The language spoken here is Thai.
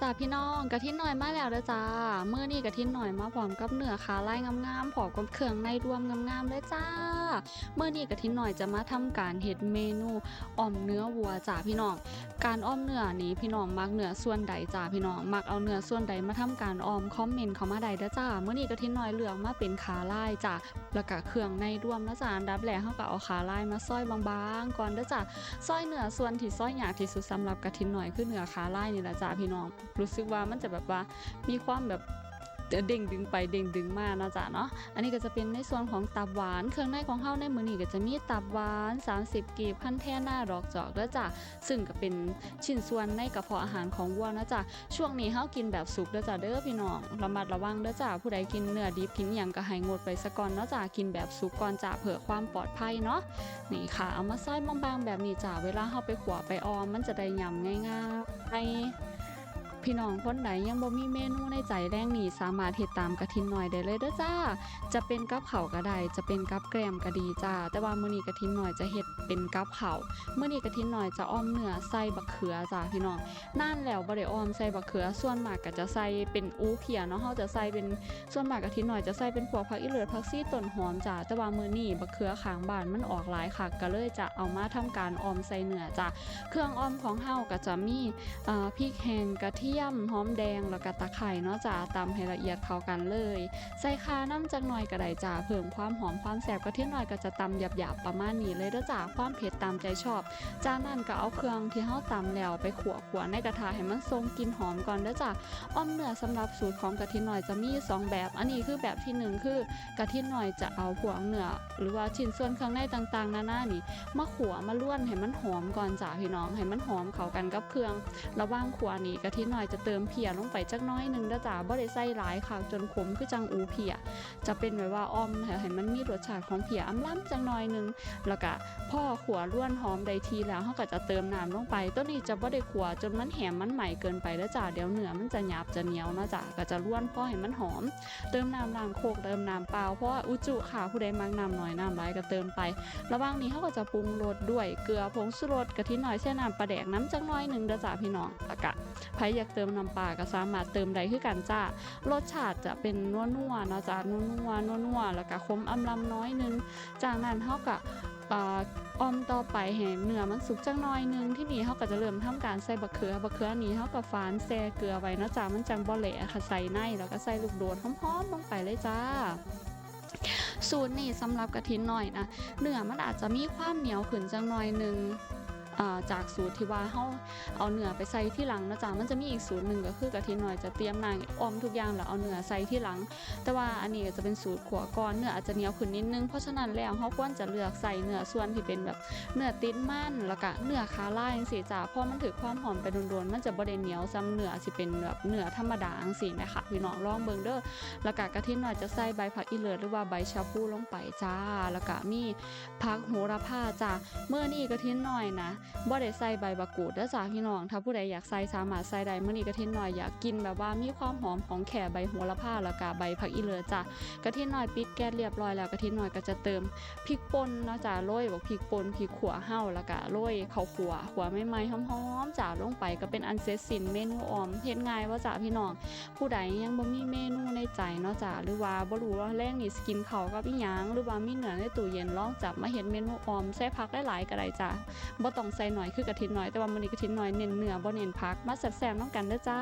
จ้าพี่น้องกะทิหน่อยมาแล้วเด้อจ้าเมื่อนี้กะทิหน่อยมาพร้อมกับเนื้อขาลายงามๆพร้อมกับเครื่องในรวมงามๆเลยจ้าเมื่อนี้กะทิหน่อยจะมาทำการเฮ็ดเมนูอ่อมเนื้อวัวจ้าพี่น้องการอ้อมเนื้อนี้พี่น้องมักเนื้อส่วนใดจ้าพี่น้องมักเอาเนื้อส่วนใดมาทำการอ้อมคอมเมนต์เข้ามาได้เด้อจ้าเมื่อนี้กะทิหน่อยเลือกมาเป็นขาลายจ้าแล้วก็เครื่องในรวมนะจ้าอันดับแรกเฮาก็เอาขาลายมาซอยบางๆ ก่อนเด้อจ้าซอยเนื้อส่วนที่ซอยยากที่สุดสำหรับกะทิหน่อยคือเนื้อขาลายนี่แหละจ้าพี่น้องรู้สึกว่ามันจะแบบว่ามีความแบบเด้งดึงไปเด้งดึงมานะจ้ะเนาะ อันนี้ก็จะเป็นในส่วนของตับหวาน เครื่องในของเฮาในมือนี้ก็จะมีตับหวาน 30 กีบพันแท่หน้าดอกจอกแล้วจ้ะ ซึ่งก็เป็นชิ้นส่วนในกระเพาะอาหารของวัวนะจ้ะช่วงนี้เฮากินแบบสุกเด้อจ้ะเด้อพี่น้อง ระมัดระวังเด้อจ้ะ ผู้ใดกินเนื้อดิบกินอหยังก็ให้งดไปซะก่อนเนาะจ้ะ กินแบบสุกก่อนจ้ะเพื่อความปลอดภัยเนาะ นี่ค่ะ เอามาซอยบางๆแบบนี้จ้าเวลาเฮาไปขวไปออมมันจะได้ยำง่ายๆให้ พี่น้องคนไหนยังบ่มีเมนูในใจแรงนี่สามารถเฮ็ดตามกระทินหน่อยได้เลยเด้อจ้า จะเป็นกับเขาก็ได้จะเป็นกับแกลมก็ดีจ้า แต่ว่ามื้อนี้กระทินหน่อยจะเฮ็ดเป็นกับเขาวมื้อนี้กระทินหน่อยจะอ้อมเนื้อใส่บักเขือจ้าพี่น้องนานแล้วบ่ได้อ้อมใส่บักเขือส่วนมากก็จะใส่เป็นอูเพียเนาะเฮาจะใส่เป็นส่วนมากกระทินหน่อยจะใส่เป็นพวกผักอีเลือดผักซี่ต้นหอมจ้ะแต่ว่ามื้อนี้บักเขือขางบ้านมันออกหลายค่ะก็เลยจะเอามาทำการออมใส่เนื้อจ้ะเครื่องออมของเฮาก็จะมีเอ่อพริกแห้งกระทียมหอมแดงแล้วก็ตะไคร้เนาะจ้ะตำให้ละเอียดเข้ากันเลย ใส่คาน้ำจักหน่อยก็ได้จ้ะเพิ่มความหอมความแซ่บกะทิหน่อยก็จะตำหยาบๆประมาณนี้เลยเด้อจ้ะความเผ็ดตามใจชอบ จากนั้นก็เอาเครื่องที่เฮาตำแล้วไปขั่วขัวในกระทะให้มันทรงกลิ่นหอมก่อนเด้อจ้ะอ้อมเนื้อสำหรับสูตรของกะทิหน่อยจะมี 2 แบบ อันนี้คือแบบที่หนึ่งคือกะทิหน่อยจะเอาพวเนื้อหรือว่าชิ้นส่วนข้างในต่างๆนานานี่มาขัวมาล้วนให้มันหอมก่อนจ้ะพี่น้องให้มันหอมเข้ากันกับเครื่องระว่างขัวนี่กะทิหน่อยอยจะเติมเพียลงไปจักน้อยหนึงเด้จ้ะบ่ได้ใส่หลายค่ะ จนขมคือจังอูเพียจะเป็นแบบว่าอ้อมให้มันมีรสชาติของเพียอำล้ำจังน่อยหนึงแล้วก็พ่อขัวล้วนหอมได้ทีแล้วเฮาก็จะเติมน้ำลงไปตัวนี้จะบ่ได้ขัวจนมันแหมมันใหม่เกินไปแล้วจ้ะเดี๋ยวเนื้อมันจะหยาบจะเหนียวนะจ้ะก็จะล้วนพอให้มันหอม เติมน้ำล้างโคกเติมน้ำเปล่าเพราะอุจุค่ะผู้ใดมักน้ำน้อยน้ำหลายก็เติมไประหว่างนี้เขาก็จะปรุงรสด้วยเกลือผงชูรสกะทิหน่อยแช่น้ำปลาแดกน้ำจักน้อยหนึ่งเด้อจ้าพี่น้องแล้วก็ใครอยากเติมน้ำปลาก็สามารถเติมได้คือกันจ้ารสชาติจะเป็นนัวๆเนะจ้านัวๆนัวๆแล้วก็คมอำลำน้อยนึง จากนั้นเขาก็เอ่อมต่อไปให้เนื้อมันสุกจังน้อยนึงที่นี่เขาก็จะเริ่มทำการใส่บะเขือบะเขือนี้เขาก็ฝานแซ่เกลือไว้เนาะจ้ามันจังบ่เละค่ะใส่ในแล้วก็ใส่ลูกโดดหอมๆลงไปเลยจ้าสูตรนี่สำหรับกะทินหน่อยนะเนื้อมันอาจจะมีความเหนียวขึ้นจังหน่อยนึง จากสูตรที่ว่าเฮาเอาเนื้อไปใส่ที่หลังนะจ๊ะมันจะมีอีกสูตรหนึ่งก็คือกะทิหน่อยจะเตรียมนางออมทุกอย่างแล้วเอาเนื้อใส่ที่หลัง แต่ว่าอันนี้ก็จะเป็นสูตรขัวก่อนเนื้ออาจจะเหนียวขึ้นนิดนึงเพราะฉะนั้นแล้วเฮาควรจะเลือกใส่เนื้อส่วนที่เป็นแบบเนื้อติดมันแล้วก็เนื้อขาลายจังซี่จ้ะเพราะมันถือความหอมไปโดนๆมันจะบ่ได้เหนียวซ้ำเนื้อสิเป็นแบบเนื้อธรรมดาจังซี่นะคะพี่น้องลองเบิ่งเด้อแล้วก็กะทิหน่อยจะใส่ใบผักอีเลิศหรือว่าใบชาพูลงไปจ้า แล้วก็มีผักโหระพาจ้าเมื่อนี้กะทิหน่อยนะบ่ได้ใส่ใบบักกูดเด้จ้าพี่น้อง ถ้าผู้ใดอยากใส่สามารถใส่ได้เมื่อนี้กะทิหน่อยอยากกินแบบว่ามีความหอมของแค่ใบโหระพาแล้วก็ใบผักอีเลิศจ้ากะทิหน่อยปิดแก๊สเรียบร้อยแล้วกะทิหน่อยก็จะเติมพริกป่นเนาะจ้าโรยบอกพริกป่นพริกขัวเห่าแล้วก็โรยข้าวขัวขัวไม่ไหม้หอมๆจ้าลงไปก็เป็นอันเสร็จสิ้นเมนูออมเฮ็ดง่ายว่าจ้าพี่น้อง ผู้ใดยังบ่มีเมนูในใจเนาะจ้ะหรือว่าบ่รู้ว่าแรงนี่สกินเขากับอีหยังหรือว่ามีเหนือในตู้เย็นลองจับมาเฮ็ดเมนูออมใส่ผักหลายๆก็ได้จ้ะบ่ต้องใส่หน่อยคือกะทินน้อยแต่ว่ามื้อนี้กะทินน้อยเน้นเนื้อบ่เน้นผัก มาแซ่บๆนำกันเด้อจ้า